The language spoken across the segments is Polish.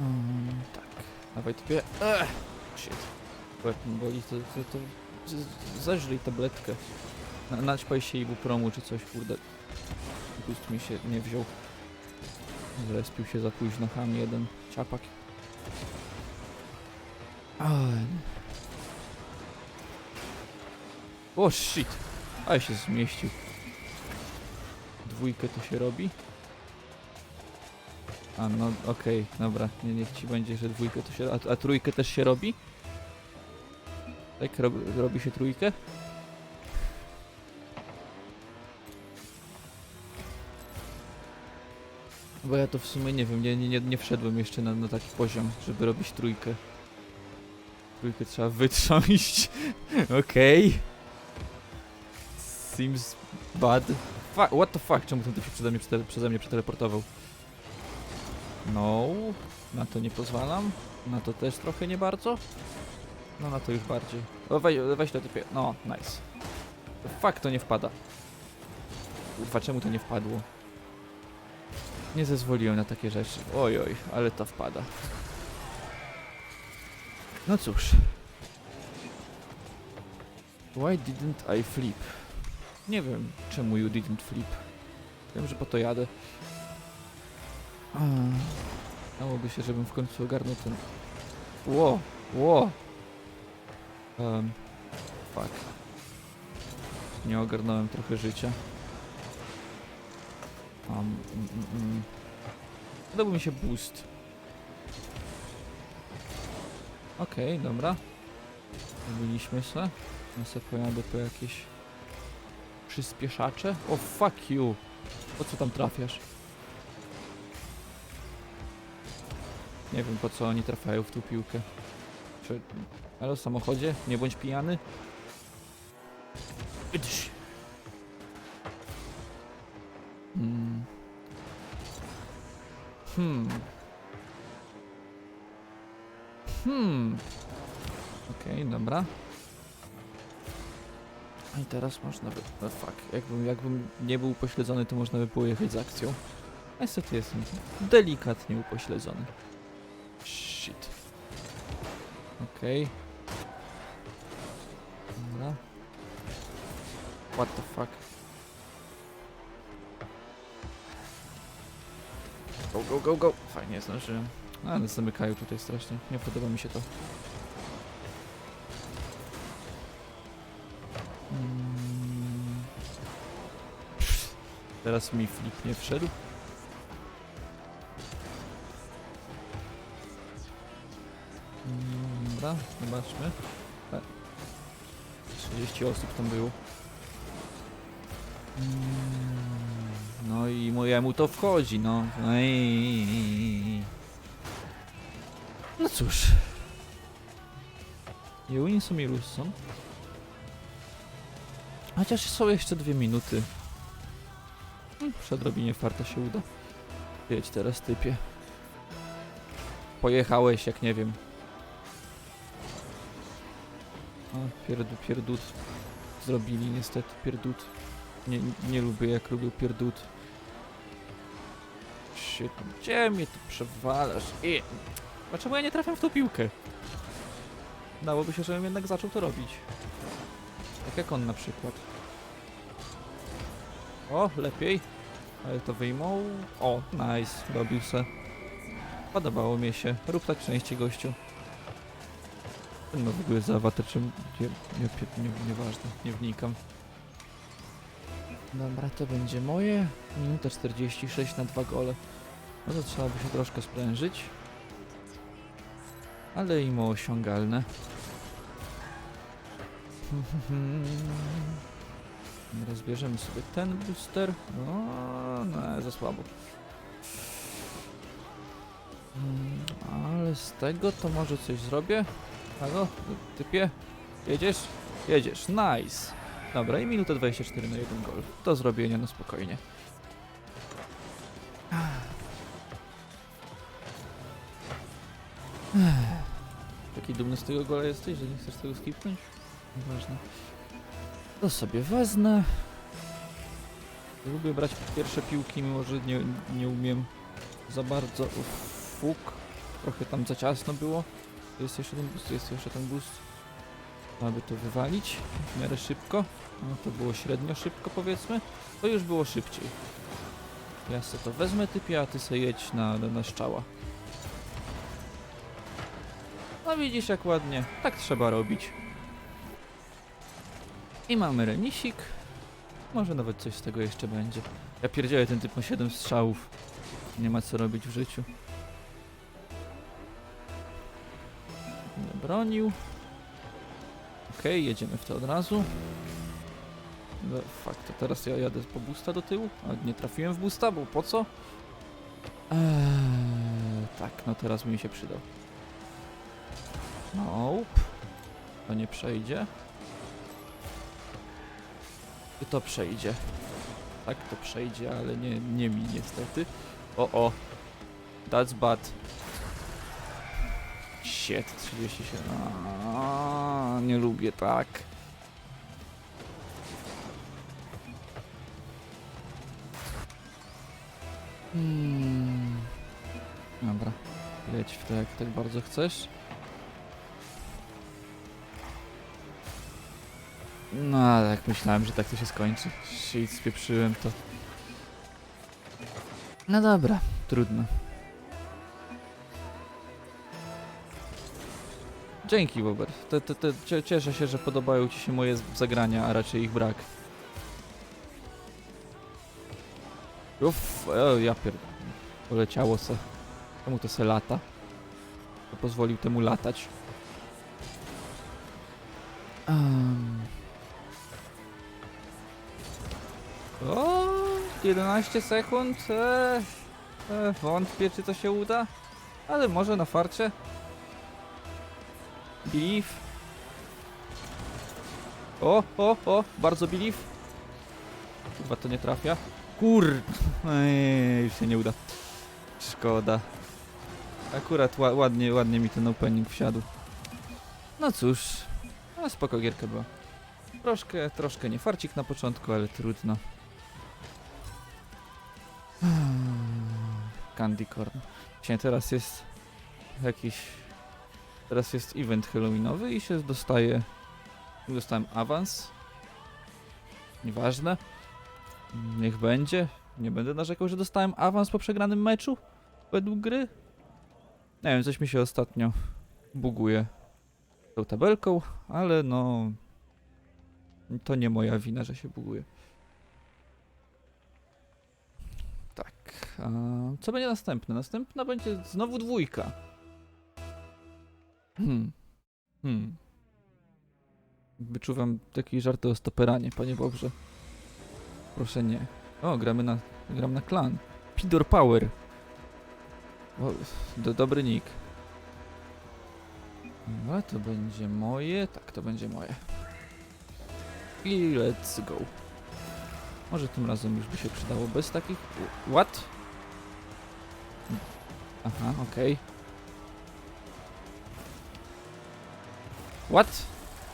Mm, tak. Dawaj typie. Ech, shit. Łeb mi boli, to, to, to z- zeżryj tabletkę. Na, naćpaj się ibupromu czy coś, kurde. Gust mi się nie wziął. Zrespił się za późno, ham jeden. Ciapak. Aj. O shit! Ale się zmieścił. Dwójkę to się robi. A no okej, dobra, nie, niech ci będzie, że dwójkę to się... A, a trójkę też się robi? Tak, robi, robi się trójkę? Bo ja to w sumie nie wiem, nie, nie, nie, wszedłem jeszcze na, na taki poziom, żeby robić trójkę. Trójkę trzeba wytrząść. Okej. Seems bad. What the fuck? Czemu ten typ się przeze mnie, przeze mnie przeteleportował? No, na to nie pozwalam. Na to też trochę nie bardzo. No na to już bardziej. O, weź, weź to typie. No, nice. Fuck, to nie wpada. Kurwa, czemu to nie wpadło? Nie zezwoliłem na takie rzeczy. Oj, oj, ale to wpada. No cóż. Why didn't I flip? Nie wiem, czemu you didn't flip. Wiem, że po to jadę. Dałoby się, żebym w końcu ogarnął ten... Ło, ło. Um, fuck. Nie ogarnąłem trochę życia. Um, mm, mm. Przydałby mi się boost. Okej, dobra. Zrobiliśmy se. Ja se pojadę po jakieś przyspieszacze. O fuck you. Po co tam trafiasz? Nie wiem po co oni trafiają w tą piłkę. Czy... Ale w samochodzie? Nie bądź pijany. Idź. Hmm. Hmm. Hmm. Okej, dobra. I teraz można by... No fuck, jakbym, jakbym nie był upośledzony, to można by było jechać z akcją. Niestety jestem delikatnie upośledzony. Shit. Okej. Dobra. What the fuck? Go, go, go, go! Fajnie, zdążyłem. Ale zamykają tutaj strasznie. Nie podoba mi się to. Mm. Teraz mi flip nie wszedł. Mm, Dobra, zobaczmy. E, 30 osób tam było. Mm, No i mojemu to wchodzi, no. No i... No cóż. I win są i są. Chociaż są jeszcze dwie minuty. Przy odrobinie farta się uda. Jedź teraz typie. Pojechałeś jak nie wiem. Pierdu, pierdut. Zrobili niestety pierdut. Nie, nie lubię jak robił pierdut. Shit, gdzie mnie tu przewalasz? I... Dlaczego ja nie trafiam w tą piłkę? Dałoby się, żebym jednak zaczął to robić. Tak jak on na przykład. O, lepiej. Ale to wyjmą. O, nice, robił se. Podobało mi się. Rób tak częściej, gościu. No w ogóle za awatar, czym... Nie, nie, nie, nieważne, nie wnikam. Dobra, to będzie moje. Minuta 46 na dwa gole. No to trzeba by się troszkę sprężyć. Ale i mało osiągalne. Rozbierzemy sobie ten booster. No, za słabo. Mm, Ale z tego to może coś zrobię. Halo, typie? Jedziesz? Jedziesz, nice. Dobra, i minutę 24 na jeden gol. Do zrobienia na spokojnie. Taki dumny z tego gola jesteś, że nie chcesz tego skipnąć? Nieważne. To sobie wezmę. Lubię brać pierwsze piłki, mimo że nie, nie umiem za bardzo. Fuk. trochę tam za ciasno było. Tu jest jeszcze ten boost, tu jest jeszcze ten boost. Aby to wywalić w miarę szybko. No to było średnio szybko powiedzmy. To już było szybciej. Ja sobie to wezmę typie, a ty sobie jedź na, na, na szczała. No widzisz jak ładnie. Tak trzeba robić. I mamy remisik. Może nawet coś z tego jeszcze będzie. Ja pierdzielę, ten typ ma 7 strzałów. Nie ma co robić w życiu. Bronił. Okej, jedziemy w to od razu. No, fuck, to teraz ja jadę po busta do tyłu? A nie trafiłem w busta, bo po co? Eee, tak, no teraz mi się przydał. Nope. To nie przejdzie. I to przejdzie. Tak, to przejdzie, ale nie, nie mi niestety. O, o. That's bad. Shit, 37. Aaaa, nie lubię tak. Hmm. Dobra, leć w to jak tak bardzo chcesz. No, ale jak myślałem, że tak to się skończy. Shit, spieprzyłem to. No dobra, trudno. Dzięki, Bober. Te, te, te, cie- cieszę się, że podobają Ci się moje zagrania, a raczej ich brak. Uff, o, ja pier... Poleciało se. Czemu to se lata? To pozwolił temu latać. Um. O, 11 sekund. Eee, e, wątpię, czy to się uda. Ale może na farcie. Believe. O, o, o, bardzo believe. Chyba to nie trafia. Kur... Ej, już się nie uda. Szkoda. Akurat ła ładnie, ładnie mi ten opening wsiadł. No cóż, a spoko gierka była. Troszkę, troszkę nie farcik na początku, ale trudno. Candy Corn. Dzisiaj teraz jest jakiś... Teraz jest event halloweenowy i się dostaje... Dostałem awans. Nieważne. Niech będzie. Nie będę narzekał, że dostałem awans po przegranym meczu. Według gry. Nie wiem, coś mi się ostatnio buguje tą tabelką, ale no... To nie moja wina, że się buguje. Tak. A co będzie następne? Następna będzie znowu dwójka. Hmm. Hmm. Wyczuwam takie żarty o stoperanie, panie Bobrze. Proszę nie. O, gramy na... gram na klan. Pidor Power. O, do, dobry nick. No, to będzie moje. Tak, to będzie moje. I let's go. Może tym razem już by się przydało bez takich... What? Aha, okej. What?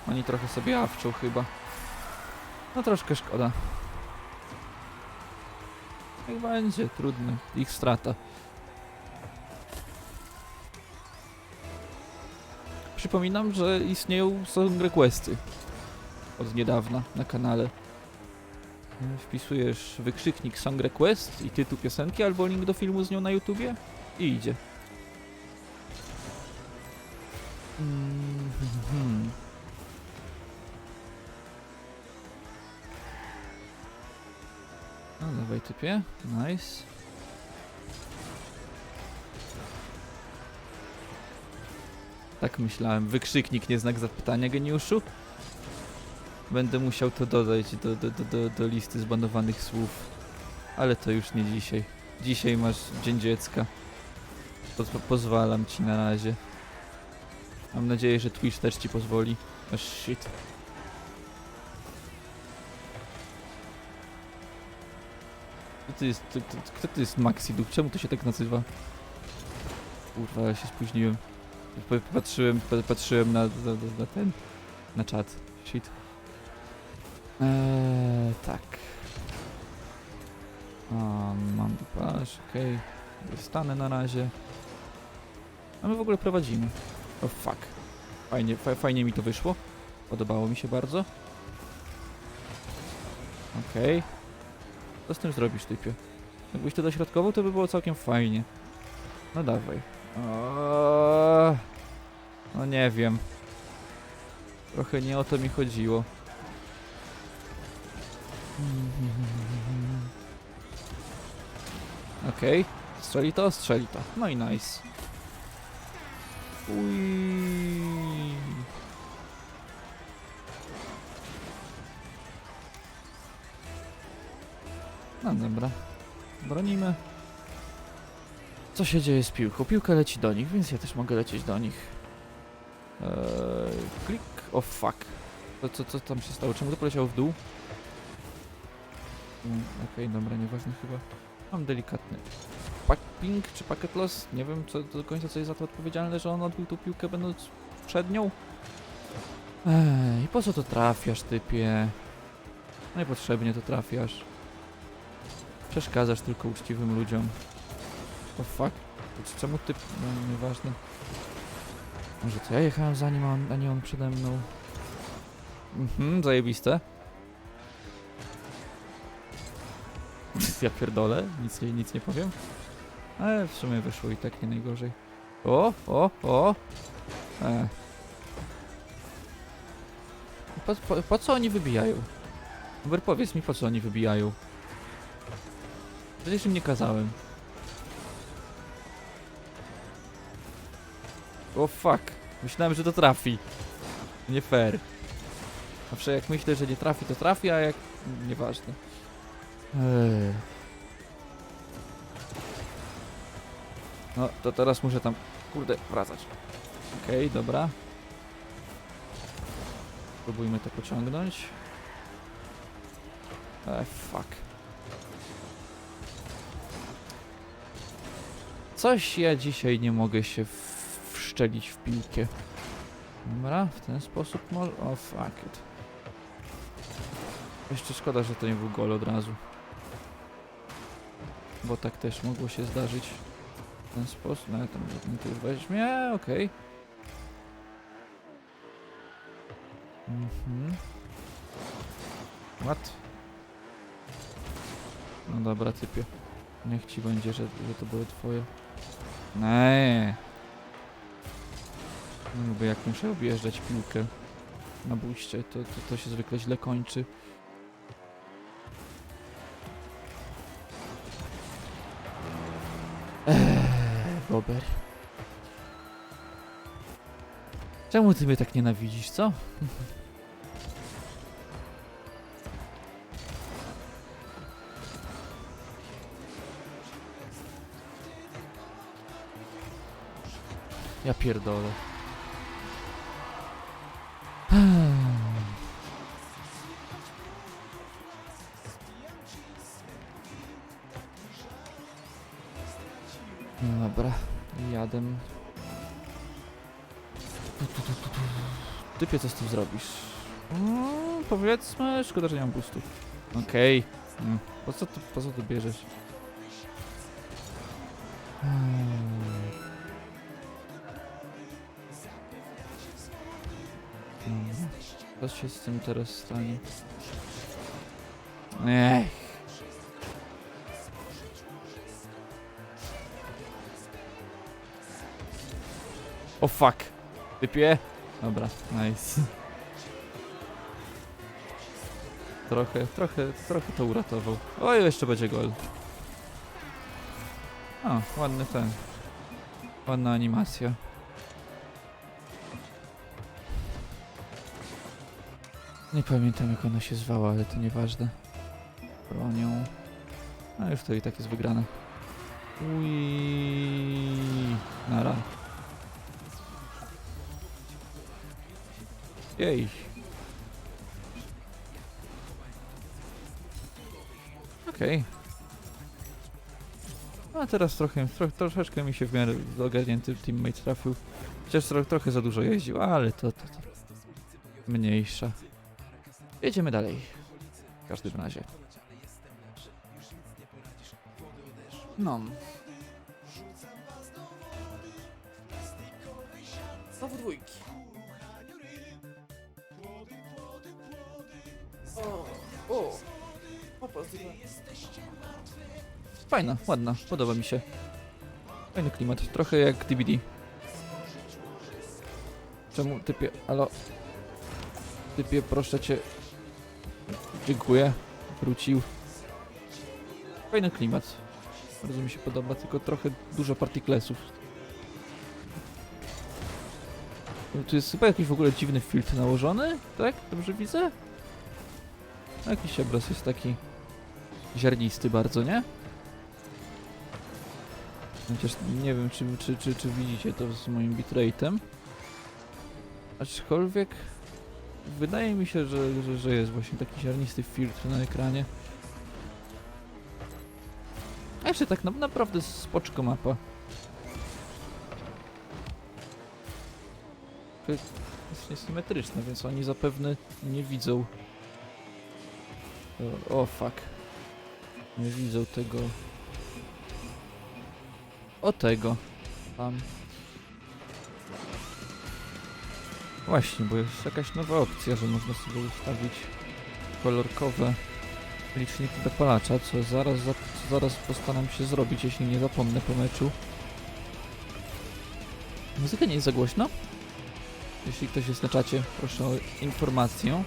Oni trochę sobie awczą chyba. No troszkę szkoda. Jak będzie, trudno. Ich strata. Przypominam, że istnieją song requesty od niedawna na kanale. Wpisujesz wykrzyknik song request i tytuł piosenki albo link do filmu z nią na YouTubie i idzie. Mm, No dawaj typie, nice. Tak myślałem, wykrzyknik, nie znak zapytania, geniuszu. Będę musiał to dodać do, do, do, do, do listy zbanowanych słów. Ale to już nie dzisiaj. Dzisiaj masz Dzień Dziecka. Po pozwalam ci na razie. Mam nadzieję, że Twitch też ci pozwoli. Oh shit. Kto to jest, to, to, kto to jest Maxiduk? Czemu to się tak nazywa? Kurwa, ja się spóźniłem. Pa- Patrzyłem, pa- patrzyłem na, na, na ten, na czat. Shit. Eee, tak. A, mam pasz, okej. Okay. Dostanę na razie. A my w ogóle prowadzimy. O fuck. Fajnie, fa fajnie mi to wyszło. Podobało mi się bardzo. Okej. Co z tym zrobisz, typie? Jakbyś to dośrodkował, to by było całkiem fajnie. No dawaj. No nie wiem. Trochę nie o to mi chodziło. Okej. Strzeli to? Strzeli to. No i nice. Uj. No dobra. Bronimy. Co się dzieje z piłką? Piłka leci do nich, więc ja też mogę lecieć do nich. Eee, klik. O oh, fuck. Co, co, co tam się stało? Czemu to poleciało w dół? Mm, Okej, dobra, nieważne chyba. Mam delikatny ping czy packet loss. Nie wiem co do końca co jest za to odpowiedzialne, że on odbił tą piłkę będąc przed nią. Ej, po co to trafiasz, typie? Niepotrzebnie to trafiasz. Przeszkadzasz tylko uczciwym ludziom. O fuck. To c- Czemu typ... No, nieważne. Może to ja jechałem za nim, a, nie on przede mną. Mhm, zajebiste. Ja pierdolę, nic, nic nie powiem. Ale w sumie wyszło i tak nie najgorzej. O, o, o! E. Po, po, po co oni wybijają? Uber, powiedz mi, po co oni wybijają? Przecież im nie kazałem. O fuck. Myślałem, że to trafi. Nie fair. Zawsze jak myślę, że nie trafi, to trafi, a jak... Nieważne. Eee. No, to teraz muszę tam, kurde, wracać. Okej, dobra. Spróbujmy to pociągnąć. E, fuck. Coś ja dzisiaj nie mogę się wszczelić w piłkę. Dobra, w ten sposób może... O, fuck it. Jeszcze szkoda, że to nie był gol od razu. Bo tak też mogło się zdarzyć. W ten sposób, no tam mi tu weźmie, okej. Mhm. What? No dobra, typie. Niech ci będzie, że, że to były twoje. Nee. No lubię jak muszę objeżdżać piłkę na buście, to, to, to się zwykle źle kończy. Bober. Czemu ty mnie tak nienawidzisz, co? Ja pierdolę. No dobra, jadę. Typie, co z tym zrobisz? Mm, powiedzmy, szkoda, że nie mam boostu. Okej. Mm. Po co tu, po co tu bierzesz? Się z tym teraz stanie? Ech. O fuck. Typie? Dobra, nice. Trochę, trochę, trochę to uratował. O, jeszcze będzie gol. O, ładny ten. Ładna animacja. Nie pamiętam jak ona się zwała, ale to nieważne. Bronią. A już to i tak jest wygrane. Ui, Nara. Jej. Okej. A teraz trochę, tro, troszeczkę mi się w miarę ogarnięty teammate trafił. Chociaż tro, trochę za dużo jeździł, ale to, to, to mniejsza. Jedziemy dalej. W każdym razie. No. Znowu dwójki. O, o. Opa, zdjęła. Fajna, ładna, podoba mi się. Fajny klimat, trochę jak DVD. Czemu typie, alo? Typie, proszę cię. Dziękuję. Wrócił. Fajny klimat. Bardzo mi się podoba, tylko trochę dużo partiklesów. Tu jest chyba jakiś w ogóle dziwny filtr nałożony, tak? Dobrze widzę? Jakiś obraz jest taki ziarnisty bardzo, nie? Chociaż nie wiem, czy, czy, czy, czy widzicie to z moim bitrate'em. Aczkolwiek wydaje mi się, że, że, że jest właśnie taki ziarnisty filtr na ekranie. A jeszcze tak na, naprawdę spoczko mapa. Jest niesymetryczne, więc oni zapewne nie widzą. O, o fuck. Nie widzą tego o tego. Tam. Właśnie, bo jest jakaś nowa opcja, że można sobie ustawić kolorkowe liczniki dopalacza, co zaraz, za, co zaraz postaram się zrobić, jeśli nie zapomnę po meczu. Muzyka nie jest za głośno? Jeśli ktoś jest na czacie, proszę o informację.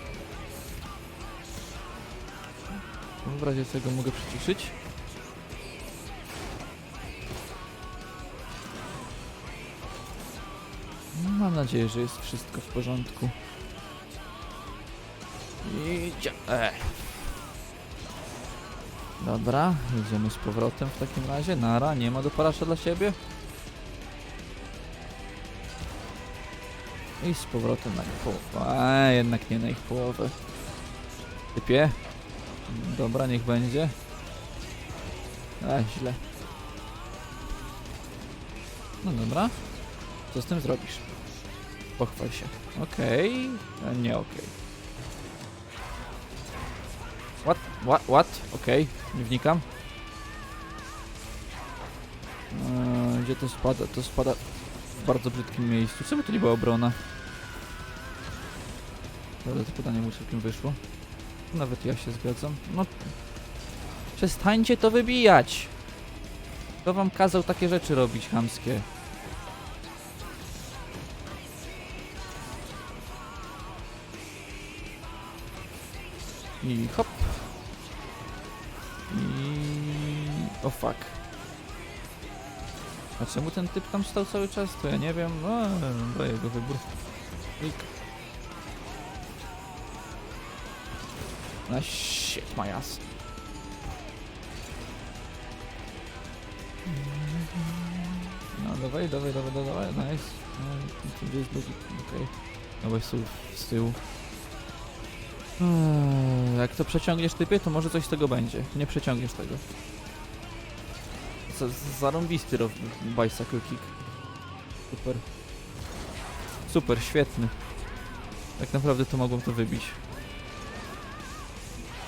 W razie czego mogę przyciszyć. Mam nadzieję, że jest wszystko w porządku. Idzie. E. Dobra, jedziemy z powrotem w takim razie. Nara, nie ma dopalacza dla siebie. I z powrotem na ich połowę. A, jednak nie na ich połowę. Typie. Dobra, niech będzie. A, źle. No dobra. Co z tym zrobisz? Pochwal się. Okej, a nie okej. What? What? What? Okej, nie wnikam. Eee, gdzie to spada? To spada w bardzo brzydkim miejscu. Czemu to nie była obrona? Ale to pytanie mu całkiem wyszło. Nawet ja się zgadzam. No. Przestańcie to wybijać! Kto wam kazał takie rzeczy robić, chamskie? I hop. I... O fuck. A czemu ten typ tam stał cały czas? To ja nie wiem. No, to jego wybór. Klik. A shit, my ass. No, dawaj, dawaj, dawaj, dawaj, nice. No, gdzie jest drugi? Okej. No bo jest tu z tyłu. Eee, Jak to przeciągniesz typie, to może coś z tego będzie. Nie przeciągniesz tego. Z zarąbisty bicycle kick. Super. Super, świetny. Tak naprawdę to mogłem to wybić.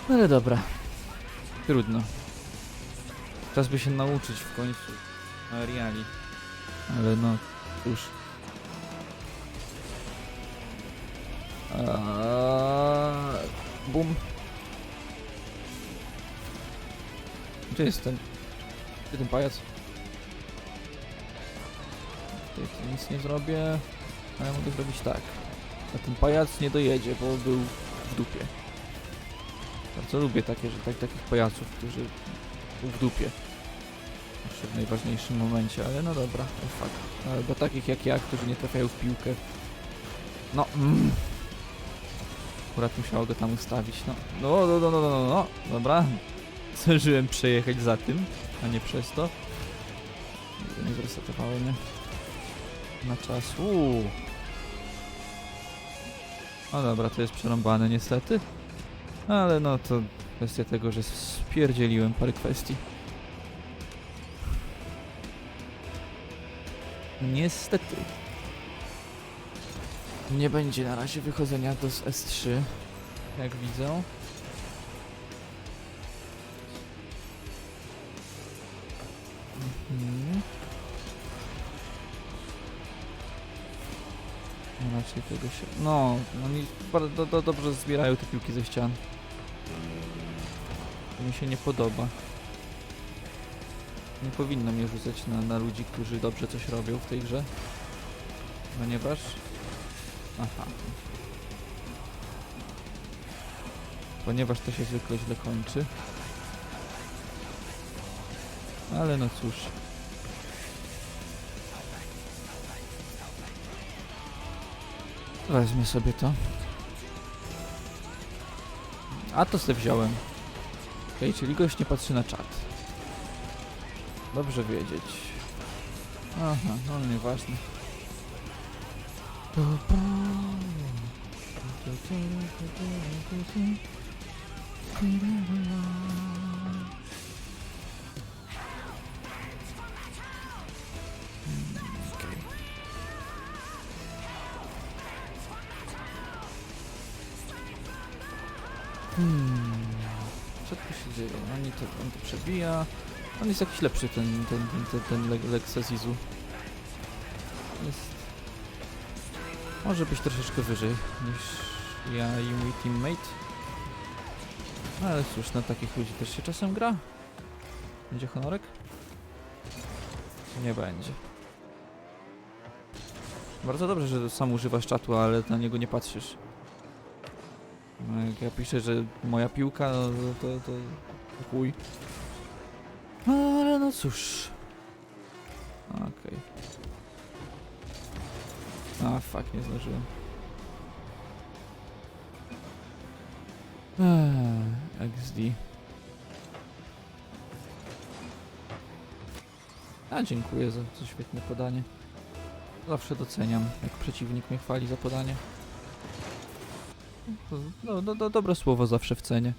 No Ale dobra. Trudno. Czas by się nauczyć w końcu. Na reali. Ale no, cóż. Eee, bum. Gdzie jest ten? Gdzie ten pajac? Tutaj nic nie zrobię. A ja mogę zrobić tak. A ten pajac nie dojedzie, bo był w dupie. Bardzo lubię takie, że tak, takich pajaców, którzy był w dupie. Jeszcze w najważniejszym momencie, ale no dobra, oh fuck. Albo takich jak ja, którzy nie trafiają w piłkę. No, mm. Akurat musiało go tam ustawić, no. No, no, no, no, no, no, no. dobra. Zdążyłem przejechać za tym, a nie przez to. Nie zresetowało mnie. Na czas, uuu. No dobra, to jest przerąbane niestety. Ale no to kwestia tego, że spierdzieliłem parę kwestii. Niestety. Nie będzie na razie wychodzenia do z S3, jak widzę. Mhm. raczej tego się... No, oni bardzo do, dobrze zbierają te piłki ze ścian. To mi się nie podoba. Nie powinno mnie rzucać na, na ludzi, którzy dobrze coś robią w tej grze. Ponieważ... Aha. Ponieważ to się zwykle źle kończy. Ale no cóż. Wezmę sobie to. A to sobie wziąłem. Okej, czyli gość nie patrzy na czat. Dobrze wiedzieć. Aha, no nieważne. Okej. Hmm. Co tu się dzieje? Oni to, on to przebija. On jest jakiś lepszy, ten, ten, ten, ten, ten Le- Lexa Zizu. Jest... Może być troszeczkę wyżej niż ja i mój teammate. Ale cóż, na takich ludzi też się czasem gra. Będzie honorek? Nie będzie. Bardzo dobrze, że sam używasz czatu, ale na niego nie patrzysz. Jak ja piszę, że moja piłka, no to, to, to chuj. Ale no cóż. Okej. A, fuck, nie zdążyłem. XD. A, dziękuję za to świetne podanie. Zawsze doceniam, jak przeciwnik mnie chwali za podanie. No, no, no dobre słowo zawsze w cenie.